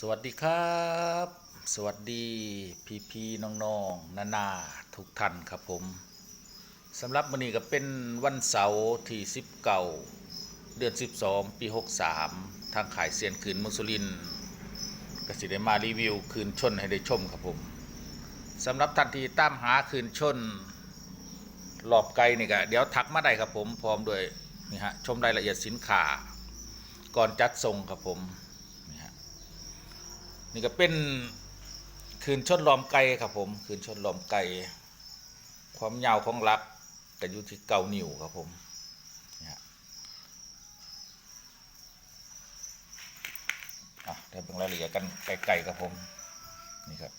สวัสดีครับ สวัสดีพี่พี่น้องๆนานาทุกท่านครับผมสำหรับวันนี้ก็เป็นวันเสาร์ที่19เดือน12ปี63ทางขายเซียนคืนมุสลินก็สิได้มารีวิวคืนชนให้ได้ชมครับผมสำหรับท่านที่ตามหาคืนชนรอบไกลนี่ก็เดี๋ยวทักมาได้ครับผมพร้อมด้วยนี่ฮะชมรายละเอียดสินค้าก่อนจัดส่งครับผม นี่ก็เป็นคืนชนลอมไก่ครับผมคืนชนลอมไก่ความยาวของลักก็อยู่ที่เก้านิ้วครับผมนี่ฮะอะเดี๋ยวเบิ่งรายละเอียดกันไกลๆครับผมนี่ครับ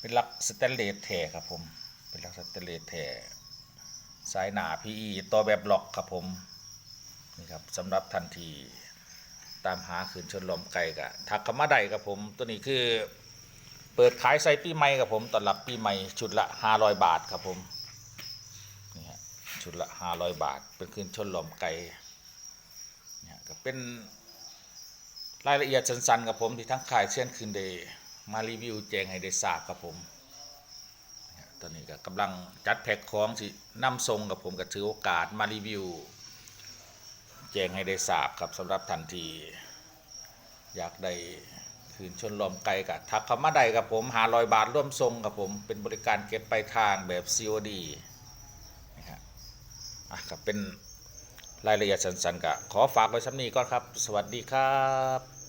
เป็นลักสแตนเลสแท้ครับผม เป็นลักสแตนเลสแท้สายหนาพีอีต่อแบบล็อกครับผมนี่ครับสำหรับทันที ตามหาคืนชนลมไก่กะทักข้ามาได้ครับผม ตัวนี้คือเปิดขายใส่ปีใหม่ครับผมตอนรับปีใหม่ชุดละห้าร้อยบาทครับผมนี่ฮะชุดละห้าร้อยบาท เป็นคืนชนลมไก่เนี่ยก็เป็นรายละเอียดสั้นๆครับผมที่ทั้งขายเช่นคืนเดย์มารีวิวแจงให้ได้ทราบครับผมตอนนี้ก็กำลังจัดแพ็คของสินำส่งกับผมก็ถือโอกาสมารีวิว จ้งให้ได้ทราบครับสำหรับทันที อยากได้คืนชนลมไกลกับทักคำมาใดกับผมหาลอยบาทร่วมทรงกับผมเป็นบริการเก็บไปทางแบบ COD นะครับอะครับเป็นรายละเอียดสั้นๆกับขอฝากไว้ชั้นี้ก่อนครับ สวัสดีครับ